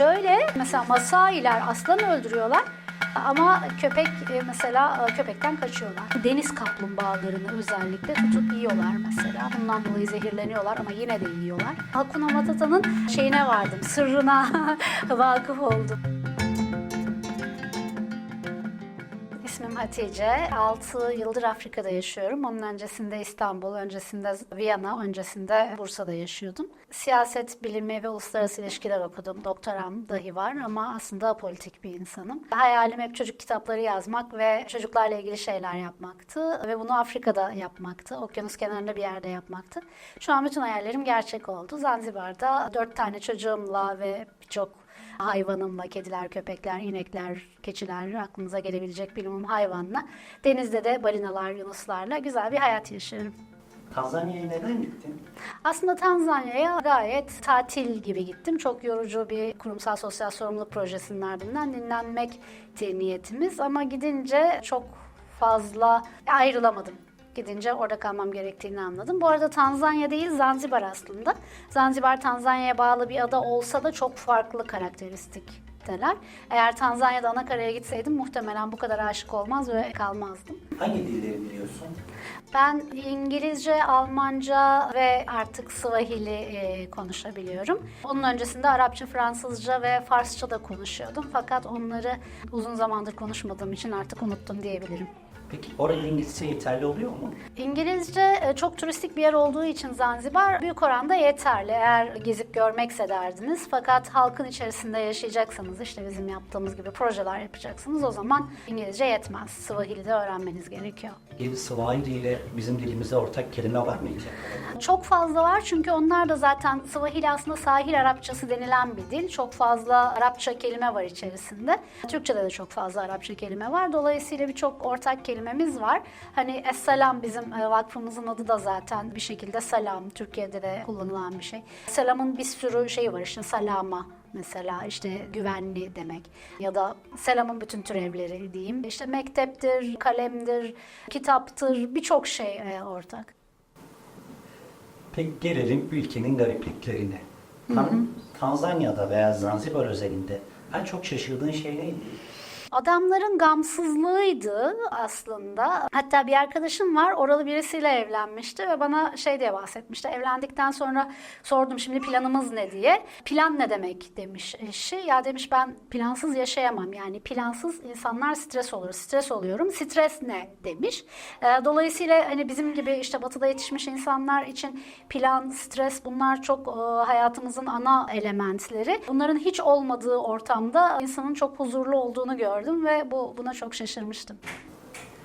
Şöyle mesela Masailer aslan öldürüyorlar ama köpek e, mesela e, köpekten kaçıyorlar. Deniz kaplumbağalarını özellikle tutup yiyorlar mesela. Bundan dolayı zehirleniyorlar ama yine de yiyorlar. Hakuna Matata'nın şeyine vardım, sırrına vakıf oldum. Hatice. 6 yıldır Afrika'da yaşıyorum. Onun öncesinde İstanbul, öncesinde Viyana, öncesinde Bursa'da yaşıyordum. Siyaset bilimi ve uluslararası ilişkiler okudum. Doktoram dahi var ama aslında politik bir insanım. Hayalim hep çocuk kitapları yazmak ve çocuklarla ilgili şeyler yapmaktı. Ve bunu Afrika'da yapmaktı. Okyanus kenarında bir yerde yapmaktı. Şu an bütün hayallerim gerçek oldu. Zanzibar'da dört tane çocuğumla ve birçok hayvanımla, kediler, köpekler, inekler, keçiler, aklınıza gelebilecek bilimum hayvanla. Denizde de balinalar, yunuslarla güzel bir hayat yaşıyorum. Tanzanya'ya neden gittin? Aslında Tanzanya'ya gayet tatil gibi gittim. Çok yorucu bir kurumsal sosyal sorumluluk projesinin ardından dinlenmekti niyetimiz. Ama gidince çok fazla ayrılamadım. Gidince orada kalmam gerektiğini anladım. Bu arada Tanzanya değil Zanzibar aslında. Zanzibar Tanzanya'ya bağlı bir ada olsa da çok farklı karakteristikteler. Eğer Tanzanya'da ana karaya gitseydim muhtemelen bu kadar aşık olmaz ve kalmazdım. Hangi dilleri biliyorsun? Ben İngilizce, Almanca ve artık Swahili e, konuşabiliyorum. Onun öncesinde Arapça, Fransızca ve Farsça da konuşuyordum. Fakat onları uzun zamandır konuşmadığım için artık unuttum diyebilirim. Peki orada İngilizce yeterli oluyor mu? İngilizce e, çok turistik bir yer olduğu için Zanzibar büyük oranda yeterli. Eğer gezip görmekse derdiniz. Fakat halkın içerisinde yaşayacaksanız işte bizim yaptığımız gibi projeler yapacaksınız o zaman İngilizce yetmez. Swahili'de öğrenmeniz gerekiyor. Bir Swahili ile bizim dilimize ortak kelime var mı? Çok fazla var çünkü onlar da zaten Swahili aslında sahil Arapçası denilen bir dil. Çok fazla Arapça kelime var içerisinde. Türkçe'de de çok fazla Arapça kelime var. Dolayısıyla birçok ortak kelimemiz var. Hani Esselam bizim e, vakfımızın adı da zaten bir şekilde selam. Türkiye'de de kullanılan bir şey. Selamın bir sürü şeyi var işte salama mesela işte güvenli demek ya da selamın bütün türevleri diyeyim. İşte mekteptir, kalemdir, kitaptır birçok şey e, ortak. Peki gelelim ülkenin garipliklerine. Tan- Tanzanya'da veya Zanzibar özelinde en çok şaşırdığın şey neydi? Adamların gamsızlığıydı aslında. Hatta bir arkadaşım var oralı birisiyle evlenmişti ve bana şey diye bahsetmişti. Evlendikten sonra sordum şimdi planımız ne diye. Plan ne demek demiş eşi. Ya demiş ben plansız yaşayamam. Yani plansız insanlar stres olur. Stres oluyorum. Stres ne demiş. Ee, Dolayısıyla hani bizim gibi işte batıda yetişmiş insanlar için plan, stres bunlar çok e, hayatımızın ana elementleri. Bunların hiç olmadığı ortamda insanın çok huzurlu olduğunu gördüm ve bu buna çok şaşırmıştım.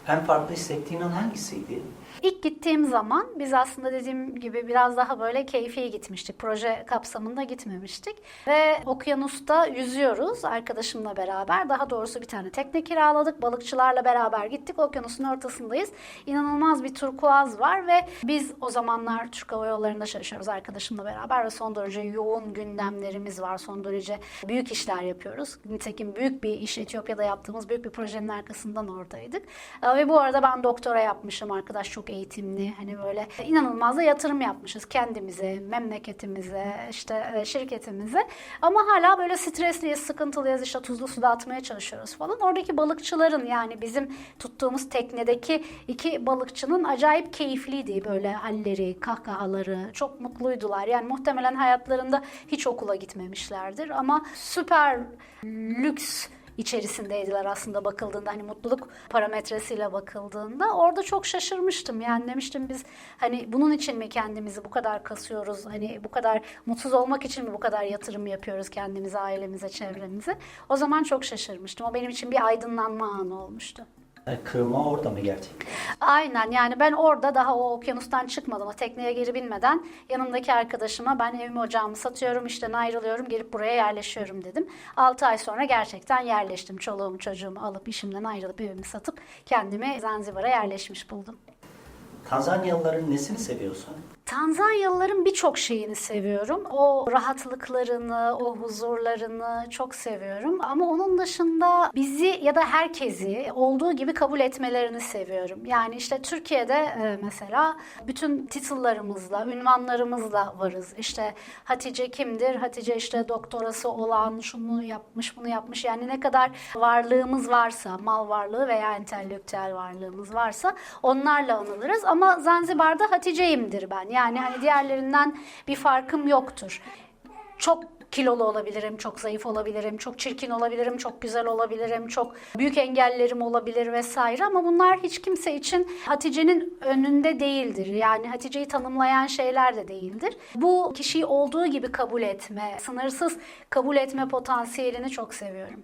En farklı hissettiğin an hangisiydi? İlk gittiğim zaman biz aslında dediğim gibi biraz daha böyle keyfi gitmiştik. Proje kapsamında gitmemiştik. Ve okyanusta yüzüyoruz arkadaşımla beraber. Daha doğrusu bir tane tekne kiraladık. Balıkçılarla beraber gittik. Okyanusun ortasındayız. İnanılmaz bir turkuaz var ve biz o zamanlar Türk Hava Yolları'nda çalışıyoruz arkadaşımla beraber ve son derece yoğun gündemlerimiz var. Son derece büyük işler yapıyoruz. Nitekim büyük bir iş Etiyopya'da yaptığımız büyük bir projenin arkasından oradaydık. Ve bu arada ben doktora yapmışım. Arkadaş çok eğitimli. Hani böyle inanılmaz da yatırım yapmışız kendimize, memleketimize, işte e, şirketimize. Ama hala böyle stresliyiz, sıkıntılıyız. işte tuzlu suda atmaya çalışıyoruz falan. Oradaki balıkçıların yani bizim tuttuğumuz teknedeki iki balıkçının acayip keyifliydi. Böyle halleri, kahkahaları, çok mutluydular. Yani muhtemelen hayatlarında hiç okula gitmemişlerdir ama süper lüks içerisindeydiler aslında bakıldığında hani mutluluk parametresiyle bakıldığında. Orada çok şaşırmıştım. Yani demiştim biz hani bunun için mi kendimizi bu kadar kasıyoruz? Hani bu kadar mutsuz olmak için mi bu kadar yatırım yapıyoruz kendimize ailemize çevremize? O zaman çok şaşırmıştım. O benim için bir aydınlanma anı olmuştu. Yani kırılma orada mı gerçekten? Aynen yani ben orada daha o okyanustan çıkmadım. O tekneye geri binmeden yanımdaki arkadaşıma ben evimi ocağımı satıyorum işten ayrılıyorum gelip buraya yerleşiyorum dedim. 6 ay sonra gerçekten yerleştim. Çoluğumu çocuğumu alıp işimden ayrılıp evimi satıp kendimi Zanzibar'a yerleşmiş buldum. Tanzanyalıların nesini seviyorsun? Tanzanyalıların birçok şeyini seviyorum. O rahatlıklarını, o huzurlarını çok seviyorum. Ama onun dışında bizi ya da herkesi olduğu gibi kabul etmelerini seviyorum. Yani işte Türkiye'de e, mesela bütün titullarımızla, ünvanlarımızla varız. İşte Hatice kimdir? Hatice işte doktorası olan, şunu yapmış, bunu yapmış. Yani ne kadar varlığımız varsa, mal varlığı veya entelektüel varlığımız varsa onlarla anılırız. Ama Zanzibar'da Hatice'yimdir ben. Yani hani diğerlerinden bir farkım yoktur. Çok kilolu olabilirim, çok zayıf olabilirim, çok çirkin olabilirim, çok güzel olabilirim, çok büyük engellerim olabilir vesaire ama bunlar hiç kimse için Hatice'nin önünde değildir. Yani Hatice'yi tanımlayan şeyler de değildir. Bu kişiyi olduğu gibi kabul etme, sınırsız kabul etme potansiyelini çok seviyorum.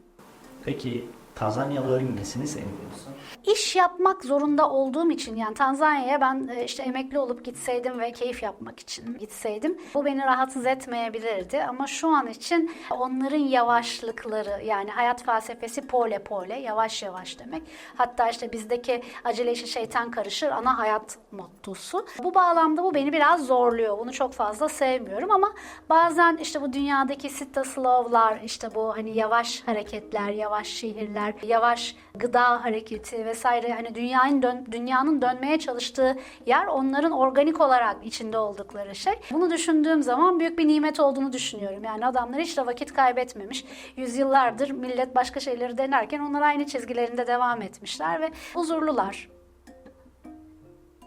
Peki Tanzanyalıların nesini sevmiyorsun? İş yapmak zorunda olduğum için yani Tanzanya'ya ben e, işte emekli olup gitseydim ve keyif yapmak için gitseydim bu beni rahatsız etmeyebilirdi ama şu an için onların yavaşlıkları yani hayat felsefesi pole pole yavaş yavaş demek. Hatta işte bizdeki acele işi şeytan karışır ana hayat mottosu. Bu bağlamda bu beni biraz zorluyor. Bunu çok fazla sevmiyorum ama bazen işte bu dünyadaki sitta slow'lar işte bu hani yavaş hareketler, yavaş şehirler, yavaş gıda hareketi vesaire hani dünyanın dön, dünyanın dönmeye çalıştığı yer onların organik olarak içinde oldukları şey. Bunu düşündüğüm zaman büyük bir nimet olduğunu düşünüyorum. Yani adamlar hiç de vakit kaybetmemiş. Yüzyıllardır millet başka şeyleri denerken onlar aynı çizgilerinde devam etmişler ve huzurlular.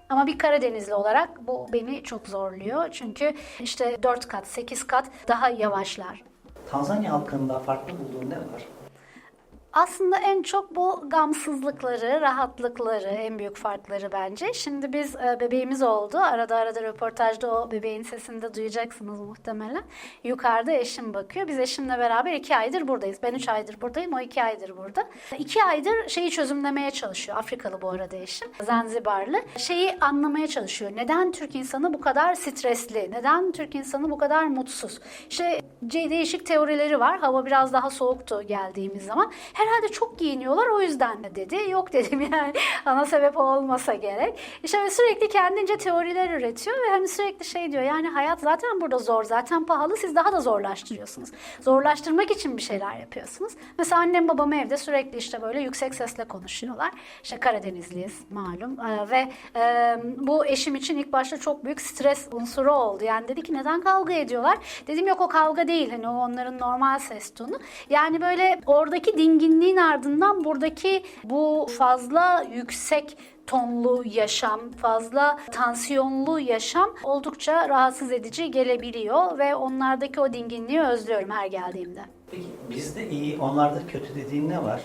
Ama bir Karadenizli olarak bu beni çok zorluyor. Çünkü işte 4 kat, 8 kat daha yavaşlar. Tanzanya halkında farklı bulduğun ne var? Aslında en çok bu gamsızlıkları, rahatlıkları en büyük farkları bence. Şimdi biz e, bebeğimiz oldu. Arada arada röportajda o bebeğin sesini de duyacaksınız muhtemelen. Yukarıda eşim bakıyor. Biz eşimle beraber iki aydır buradayız. Ben üç aydır buradayım, o iki aydır burada. İki aydır şeyi çözümlemeye çalışıyor. Afrikalı bu arada eşim. Zanzibarlı. Şeyi anlamaya çalışıyor. Neden Türk insanı bu kadar stresli? Neden Türk insanı bu kadar mutsuz? İşte değişik teorileri var. Hava biraz daha soğuktu geldiğimiz zaman. Herhalde çok giyiniyorlar o yüzden de dedi. Yok dedim yani ana sebep olmasa gerek. İşte sürekli kendince teoriler üretiyor ve hani sürekli şey diyor yani hayat zaten burada zor zaten pahalı siz daha da zorlaştırıyorsunuz. Zorlaştırmak için bir şeyler yapıyorsunuz. Mesela annem babam evde sürekli işte böyle yüksek sesle konuşuyorlar. İşte Karadenizliyiz malum Ee, ve e, bu eşim için ilk başta çok büyük stres unsuru oldu. Yani dedi ki neden kavga ediyorlar? Dedim yok o kavga değil hani o onların normal ses tonu. Yani böyle oradaki dinginliğin ardından buradaki bu fazla yüksek tonlu yaşam, fazla tansiyonlu yaşam oldukça rahatsız edici gelebiliyor ve onlardaki o dinginliği özlüyorum her geldiğimde. Peki bizde iyi, onlarda kötü dediğin ne var?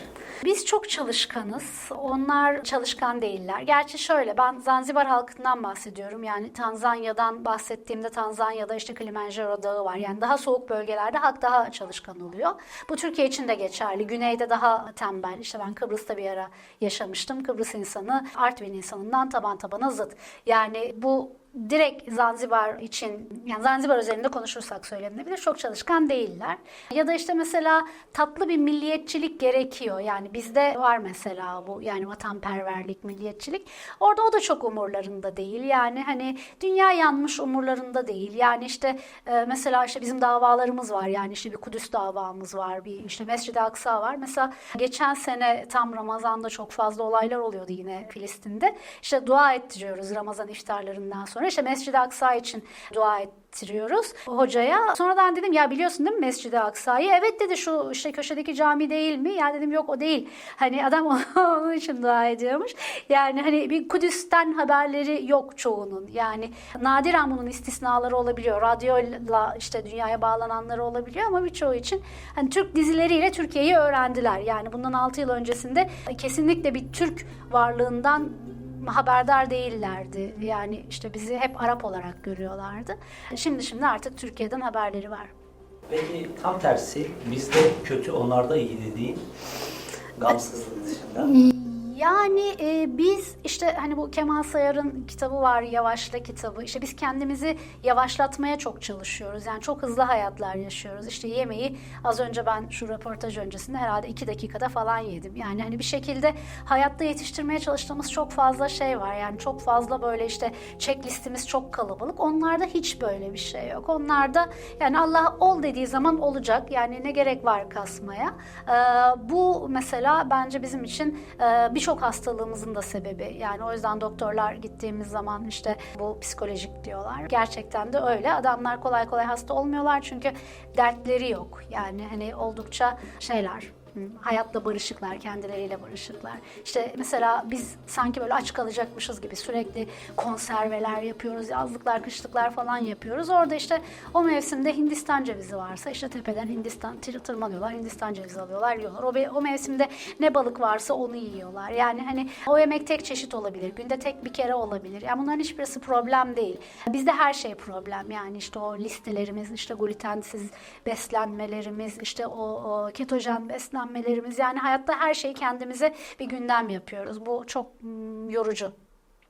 Biz çok çalışkanız. Onlar çalışkan değiller. Gerçi şöyle ben Zanzibar halkından bahsediyorum. Yani Tanzanya'dan bahsettiğimde Tanzanya'da işte Kilimanjaro dağı var. Yani daha soğuk bölgelerde halk daha çalışkan oluyor. Bu Türkiye için de geçerli. Güneyde daha tembel. İşte ben Kıbrıs'ta bir ara yaşamıştım. Kıbrıs insanı Artvin insanından taban tabana zıt. Yani bu direkt Zanzibar için yani Zanzibar özelinde konuşursak söylenebilir çok çalışkan değiller. Ya da işte mesela tatlı bir milliyetçilik gerekiyor. Yani bizde var mesela bu yani vatanperverlik, milliyetçilik. Orada o da çok umurlarında değil. Yani hani dünya yanmış umurlarında değil. Yani işte e, mesela işte bizim davalarımız var. Yani işte bir Kudüs davamız var. Bir işte Mescid-i Aksa var. Mesela geçen sene tam Ramazan'da çok fazla olaylar oluyordu yine Filistin'de. İşte dua ettiriyoruz Ramazan iftarlarından sonra. İşte Mescid-i Aksa için dua ettiriyoruz hocaya. Sonradan dedim ya biliyorsun değil mi Mescid-i Aksa'yı? Evet dedi şu işte köşedeki cami değil mi? Ya dedim yok o değil. Hani adam onun için dua ediyormuş. Yani hani bir Kudüs'ten haberleri yok çoğunun. Yani nadiren bunun istisnaları olabiliyor. Radyoyla işte dünyaya bağlananları olabiliyor ama birçoğu için hani Türk dizileriyle Türkiye'yi öğrendiler. Yani bundan 6 yıl öncesinde kesinlikle bir Türk varlığından haberdar değillerdi. Yani işte bizi hep Arap olarak görüyorlardı. Şimdi şimdi artık Türkiye'den haberleri var. Peki tam tersi bizde kötü onlarda iyi dediğin gamsızlık dışında. Yani e, biz işte hani bu Kemal Sayar'ın kitabı var Yavaşla kitabı. İşte biz kendimizi yavaşlatmaya çok çalışıyoruz. Yani çok hızlı hayatlar yaşıyoruz. İşte yemeği az önce ben şu röportaj öncesinde herhalde iki dakikada falan yedim. Yani hani bir şekilde hayatta yetiştirmeye çalıştığımız çok fazla şey var. Yani çok fazla böyle işte checklistimiz çok kalabalık. Onlarda hiç böyle bir şey yok. Onlarda yani Allah ol dediği zaman olacak. Yani ne gerek var kasmaya. Ee, bu mesela bence bizim için e, birçok hastalığımızın da sebebi. Yani o yüzden doktorlar gittiğimiz zaman işte bu psikolojik diyorlar. Gerçekten de öyle. Adamlar kolay kolay hasta olmuyorlar çünkü dertleri yok. Yani hani oldukça şeyler Hı, Hayatla barışıklar, kendileriyle barışıklar. İşte mesela biz sanki böyle aç kalacakmışız gibi sürekli konserveler yapıyoruz, yazlıklar, kışlıklar falan yapıyoruz. Orada işte o mevsimde Hindistan cevizi varsa işte tepeden Hindistan tır- tırmanıyorlar, Hindistan cevizi alıyorlar, yiyorlar. O, o mevsimde ne balık varsa onu yiyorlar. Yani hani o yemek tek çeşit olabilir, günde tek bir kere olabilir. Yani bunların hiçbirisi problem değil. Bizde her şey problem. Yani işte o listelerimiz, işte glutensiz beslenmelerimiz, işte o, o ketojen beslenmelerimiz. Yani hayatta her şeyi kendimize bir gündem yapıyoruz. Bu çok mm, yorucu.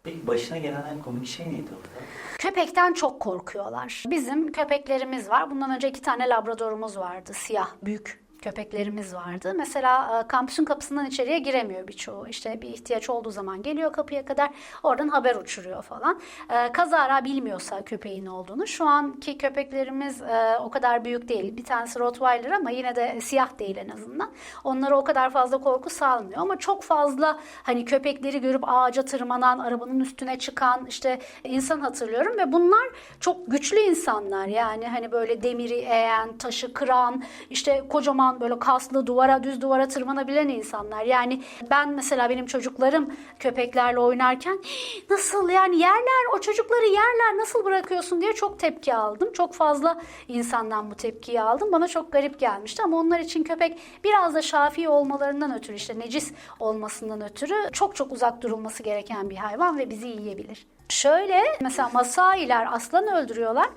Peki başına gelen en komik şey neydi orada? Köpekten çok korkuyorlar. Bizim köpeklerimiz var. Bundan önce iki tane labradorumuz vardı. Siyah, büyük köpeklerimiz vardı. Mesela e, kampüsün kapısından içeriye giremiyor birçoğu. İşte bir ihtiyaç olduğu zaman geliyor kapıya kadar oradan haber uçuruyor falan. E, Kazara bilmiyorsa köpeğin olduğunu. Şu anki köpeklerimiz e, o kadar büyük değil. Bir tanesi Rottweiler ama yine de siyah değil en azından. Onlara o kadar fazla korku salmıyor ama çok fazla hani köpekleri görüp ağaca tırmanan, arabanın üstüne çıkan işte insan hatırlıyorum ve bunlar çok güçlü insanlar. Yani hani böyle demiri eğen, taşı kıran, işte kocaman böyle kaslı duvara, düz duvara tırmanabilen insanlar. Yani ben mesela benim çocuklarım köpeklerle oynarken "Hii, nasıl yani yerler o çocukları yerler nasıl bırakıyorsun diye çok tepki aldım. Çok fazla insandan bu tepkiyi aldım. Bana çok garip gelmişti ama onlar için köpek biraz da şafi olmalarından ötürü işte necis olmasından ötürü çok çok uzak durulması gereken bir hayvan ve bizi yiyebilir. Şöyle mesela masailer aslan öldürüyorlar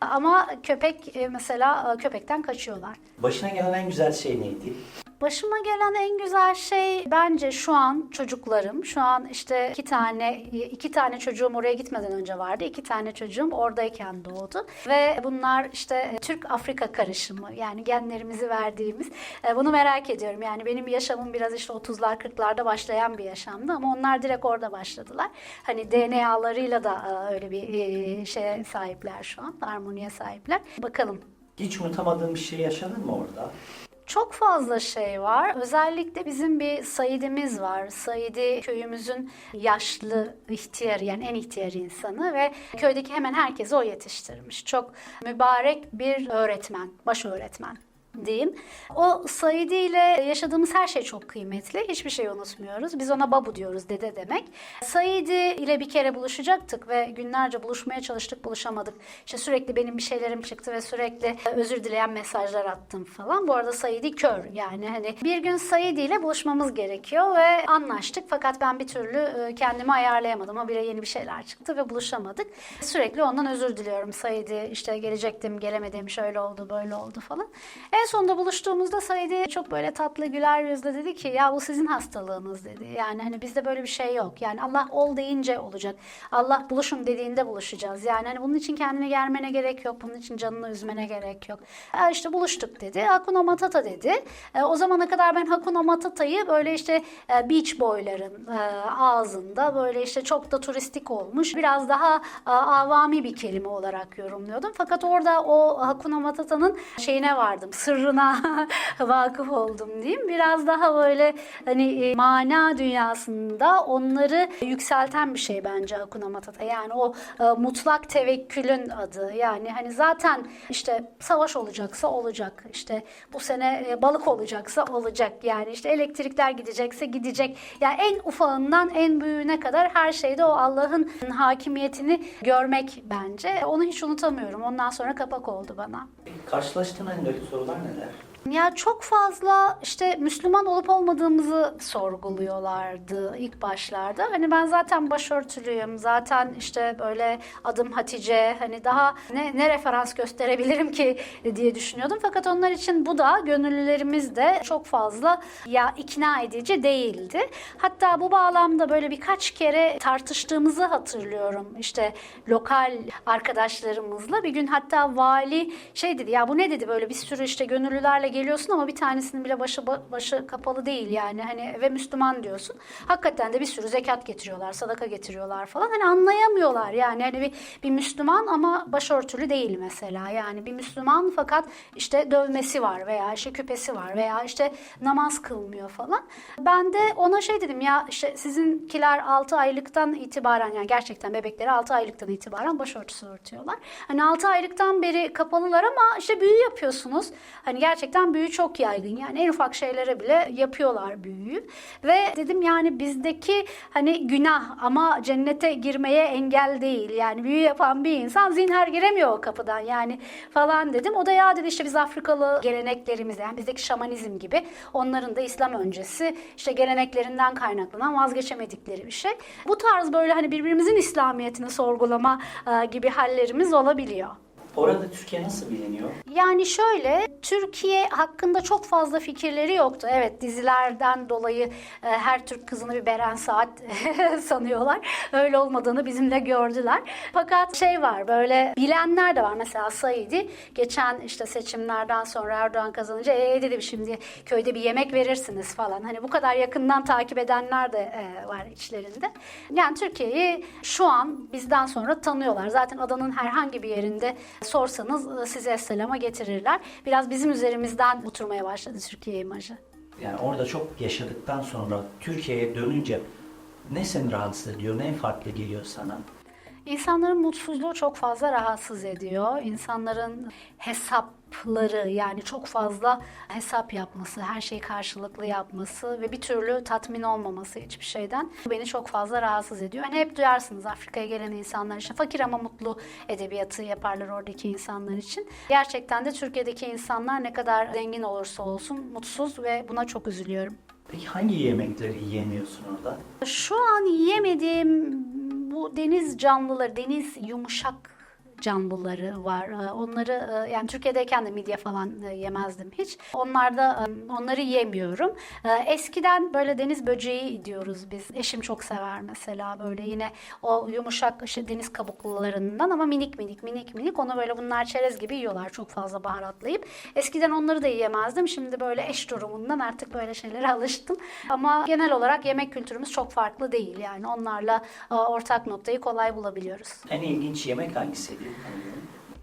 ama köpek e, mesela e, köpekten kaçıyorlar. Başına gelen en güzel şey neydi? Başıma gelen en güzel şey bence şu an çocuklarım. Şu an işte iki tane iki tane çocuğum oraya gitmeden önce vardı. İki tane çocuğum oradayken doğdu. Ve bunlar işte Türk-Afrika karışımı yani genlerimizi verdiğimiz. E, Bunu merak ediyorum. Yani benim yaşamım biraz işte 30'lar 40'larda başlayan bir yaşamdı ama onlar direkt orada başladılar. Hani DNA'larıyla da e, öyle bir e, şeye sahipler şu an. Harmoniye sahipler. Bakalım Hiç unutamadığın bir şey yaşadın mı orada? Çok fazla şey var. Özellikle bizim bir Saidimiz var. Saidi köyümüzün yaşlı ihtiyarı yani en ihtiyar insanı ve köydeki hemen herkesi o yetiştirmiş. Çok mübarek bir öğretmen, baş öğretmen diyeyim. O Saidi ile yaşadığımız her şey çok kıymetli. Hiçbir şey unutmuyoruz. Biz ona babu diyoruz dede demek. Saidi ile bir kere buluşacaktık ve günlerce buluşmaya çalıştık buluşamadık. İşte sürekli benim bir şeylerim çıktı ve sürekli özür dileyen mesajlar attım falan. Bu arada Saidi kör yani hani bir gün Saidi ile buluşmamız gerekiyor ve anlaştık fakat ben bir türlü e, kendimi ayarlayamadım. O bire yeni bir şeyler çıktı ve buluşamadık. Sürekli ondan özür diliyorum. Saidi işte gelecektim gelemedim şöyle oldu böyle oldu falan. En sonunda buluştuğumuzda Saidi çok böyle tatlı güler yüzle dedi ki ya bu sizin hastalığınız dedi. Yani hani bizde böyle bir şey yok. Yani Allah ol deyince olacak. Allah buluşun dediğinde buluşacağız. Yani hani bunun için kendini germene gerek yok. Bunun için canını üzmene gerek yok. E işte buluştuk dedi. Hakuna Matata dedi. E, o zamana kadar ben Hakuna Matata'yı böyle işte e, beach boyların e, ağzında böyle işte çok da turistik olmuş. Biraz daha e, avami bir kelime olarak yorumluyordum. Fakat orada o Hakuna Matata'nın şeyine vardım. Sırrına vakıf oldum diyeyim. Biraz daha böyle hani e, mana dünyasında onları yükselten bir şey bence Hakuna Matata. Yani o e, mutlak tevekkülün adı. Yani hani zaten işte savaş olacaksa olacak. İşte bu sene e, balık olacaksa olacak. Yani işte elektrikler gidecekse gidecek. Yani en ufağından en büyüğüne kadar her şeyde o Allah'ın hakimiyetini görmek bence. Onu hiç unutamıyorum. Ondan sonra kapak oldu bana. Karşılaştığın en garip sorular 不 Ya çok fazla işte Müslüman olup olmadığımızı sorguluyorlardı ilk başlarda. Hani ben zaten başörtülüyüm. Zaten işte böyle adım Hatice. Hani daha ne, ne referans gösterebilirim ki diye düşünüyordum. Fakat onlar için bu da gönüllülerimiz de çok fazla ya ikna edici değildi. Hatta bu bağlamda böyle birkaç kere tartıştığımızı hatırlıyorum. İşte lokal arkadaşlarımızla bir gün hatta vali şey dedi ya bu ne dedi böyle bir sürü işte gönüllülerle geliyorsun ama bir tanesinin bile başı başı kapalı değil yani hani ve Müslüman diyorsun. Hakikaten de bir sürü zekat getiriyorlar, sadaka getiriyorlar falan. Hani anlayamıyorlar yani hani bir, bir Müslüman ama başörtülü değil mesela. Yani bir Müslüman fakat işte dövmesi var veya işte küpesi var veya işte namaz kılmıyor falan. Ben de ona şey dedim ya işte sizinkiler 6 aylıktan itibaren yani gerçekten bebekleri 6 aylıktan itibaren başörtüsü örtüyorlar. Hani 6 aylıktan beri kapalılar ama işte büyü yapıyorsunuz. Hani gerçekten büyü çok yaygın. Yani en ufak şeylere bile yapıyorlar büyüyü. Ve dedim yani bizdeki hani günah ama cennete girmeye engel değil. Yani büyü yapan bir insan zinhar giremiyor o kapıdan yani falan dedim. O da ya dedi işte biz Afrikalı geleneklerimiz yani bizdeki şamanizm gibi onların da İslam öncesi işte geleneklerinden kaynaklanan vazgeçemedikleri bir şey. Bu tarz böyle hani birbirimizin İslamiyetini sorgulama e, gibi hallerimiz olabiliyor. Orada Türkiye nasıl biliniyor? Yani şöyle Türkiye hakkında çok fazla fikirleri yoktu. Evet dizilerden dolayı e, her Türk kızını bir Beren Saat sanıyorlar. Öyle olmadığını bizimle gördüler. Fakat şey var böyle bilenler de var. Mesela Said'i geçen işte seçimlerden sonra Erdoğan kazanınca e dedim şimdi köyde bir yemek verirsiniz falan. Hani bu kadar yakından takip edenler de e, var içlerinde. Yani Türkiye'yi şu an bizden sonra tanıyorlar. Zaten adanın herhangi bir yerinde sorsanız e, size selama getirirler. Biraz bizim üzerimizden oturmaya başladı Türkiye imajı. Yani orada çok yaşadıktan sonra Türkiye'ye dönünce ne seni rahatsız ediyor, ne farklı geliyor sana? İnsanların mutsuzluğu çok fazla rahatsız ediyor. İnsanların hesapları yani çok fazla hesap yapması, her şeyi karşılıklı yapması ve bir türlü tatmin olmaması hiçbir şeyden beni çok fazla rahatsız ediyor. Hani hep duyarsınız Afrika'ya gelen insanlar işte fakir ama mutlu edebiyatı yaparlar oradaki insanlar için. Gerçekten de Türkiye'deki insanlar ne kadar zengin olursa olsun mutsuz ve buna çok üzülüyorum. Peki hangi yemekleri yiyemiyorsun orada? Şu an yiyemediğim bu deniz canlıları, deniz yumuşak canlıları var. Ee, Onları e, yani Türkiye'deyken de midye falan e, yemezdim hiç. Onlarda e, onları yemiyorum. Eskiden böyle deniz böceği diyoruz biz. Eşim çok sever mesela böyle yine o yumuşak işte deniz kabuklularından ama minik minik minik minik onu böyle bunlar çerez gibi yiyorlar çok fazla baharatlayıp. Eskiden onları da yiyemezdim. Şimdi böyle eş durumundan artık böyle şeylere alıştım. Ama genel olarak yemek kültürümüz çok farklı değil. Yani onlarla ortak noktayı kolay bulabiliyoruz. En ilginç yemek hangisiydi?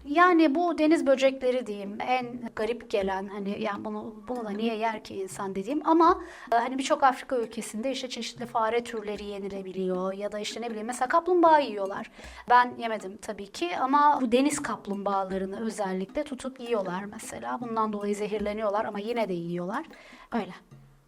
Yani bu deniz böcekleri diyeyim en garip gelen hani yani bunu bunu da niye yer ki insan dediğim ama e, hani birçok Afrika ülkesinde işte çeşitli fare türleri yenilebiliyor ya da işte ne bileyim mesela kaplumbağa yiyorlar. Ben yemedim tabii ki ama bu deniz kaplumbağalarını özellikle tutup yiyorlar mesela. Bundan dolayı zehirleniyorlar ama yine de yiyorlar. Öyle.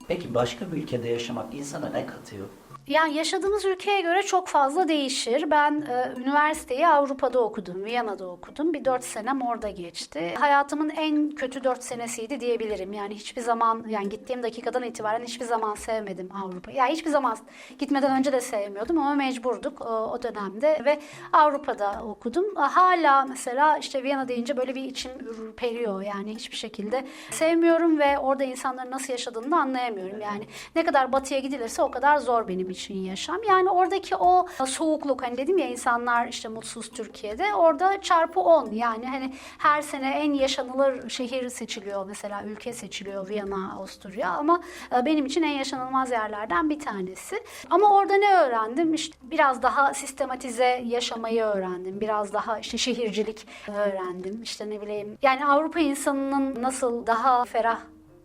Peki başka bir ülkede yaşamak insana ne katıyor? Yani yaşadığımız ülkeye göre çok fazla değişir. Ben e, üniversiteyi Avrupa'da okudum, Viyana'da okudum. Bir dört senem orada geçti. Hayatımın en kötü dört senesiydi diyebilirim. Yani hiçbir zaman, yani gittiğim dakikadan itibaren hiçbir zaman sevmedim Avrupa. Yani hiçbir zaman gitmeden önce de sevmiyordum ama mecburduk o, o dönemde ve Avrupa'da okudum. Hala mesela işte Viyana deyince böyle bir içim ürperiyor. Yani hiçbir şekilde sevmiyorum ve orada insanların nasıl yaşadığını da anlayamıyorum. Yani ne kadar batıya gidilirse o kadar zor benim için yaşam. Yani oradaki o soğukluk hani dedim ya insanlar işte mutsuz Türkiye'de orada çarpı 10 yani hani her sene en yaşanılır şehir seçiliyor mesela ülke seçiliyor Viyana, Avusturya ama e, benim için en yaşanılmaz yerlerden bir tanesi. Ama orada ne öğrendim? İşte biraz daha sistematize yaşamayı öğrendim. Biraz daha işte şehircilik öğrendim. İşte ne bileyim yani Avrupa insanının nasıl daha ferah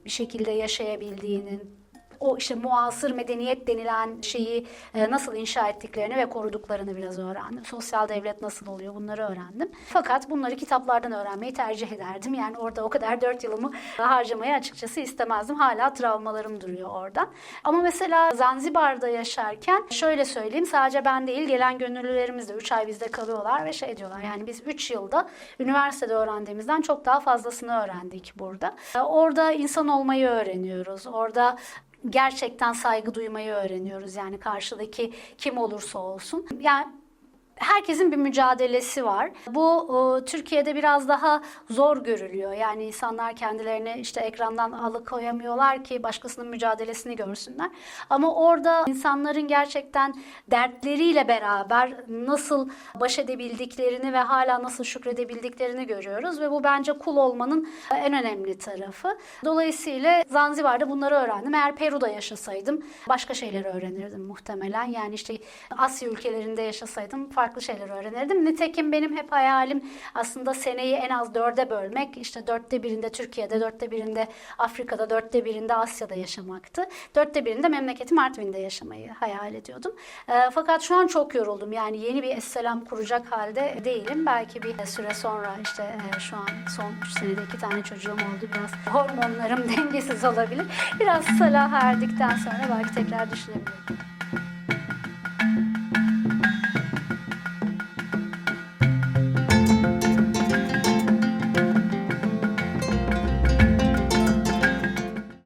bir şekilde yaşayabildiğinin o işte muasır medeniyet denilen şeyi e, nasıl inşa ettiklerini ve koruduklarını biraz öğrendim. Sosyal devlet nasıl oluyor bunları öğrendim. Fakat bunları kitaplardan öğrenmeyi tercih ederdim. Yani orada o kadar dört yılımı harcamayı açıkçası istemezdim. Hala travmalarım duruyor orada. Ama mesela Zanzibar'da yaşarken şöyle söyleyeyim sadece ben değil gelen gönüllülerimiz de 3 ay bizde kalıyorlar ve şey diyorlar yani biz 3 yılda üniversitede öğrendiğimizden çok daha fazlasını öğrendik burada. Orada insan olmayı öğreniyoruz. Orada gerçekten saygı duymayı öğreniyoruz. Yani karşıdaki kim olursa olsun. Yani herkesin bir mücadelesi var. Bu e, Türkiye'de biraz daha zor görülüyor. Yani insanlar kendilerini işte ekrandan alıkoyamıyorlar ki başkasının mücadelesini görsünler. Ama orada insanların gerçekten dertleriyle beraber nasıl baş edebildiklerini ve hala nasıl şükredebildiklerini görüyoruz ve bu bence kul olmanın en önemli tarafı. Dolayısıyla Zanzibar'da bunları öğrendim. Eğer Peru'da yaşasaydım başka şeyleri öğrenirdim muhtemelen. Yani işte Asya ülkelerinde yaşasaydım farklı şeyler öğrenirdim. Nitekim benim hep hayalim aslında seneyi en az dörde bölmek. İşte dörtte birinde Türkiye'de, dörtte birinde Afrika'da, dörtte birinde Asya'da yaşamaktı. Dörtte birinde memleketim Artvin'de yaşamayı hayal ediyordum. E, fakat şu an çok yoruldum. Yani yeni bir Esselam kuracak halde değilim. Belki bir süre sonra işte e, şu an son üç senede iki tane çocuğum oldu. Biraz hormonlarım dengesiz olabilir. Biraz salaha erdikten sonra belki tekrar düşünebilirim.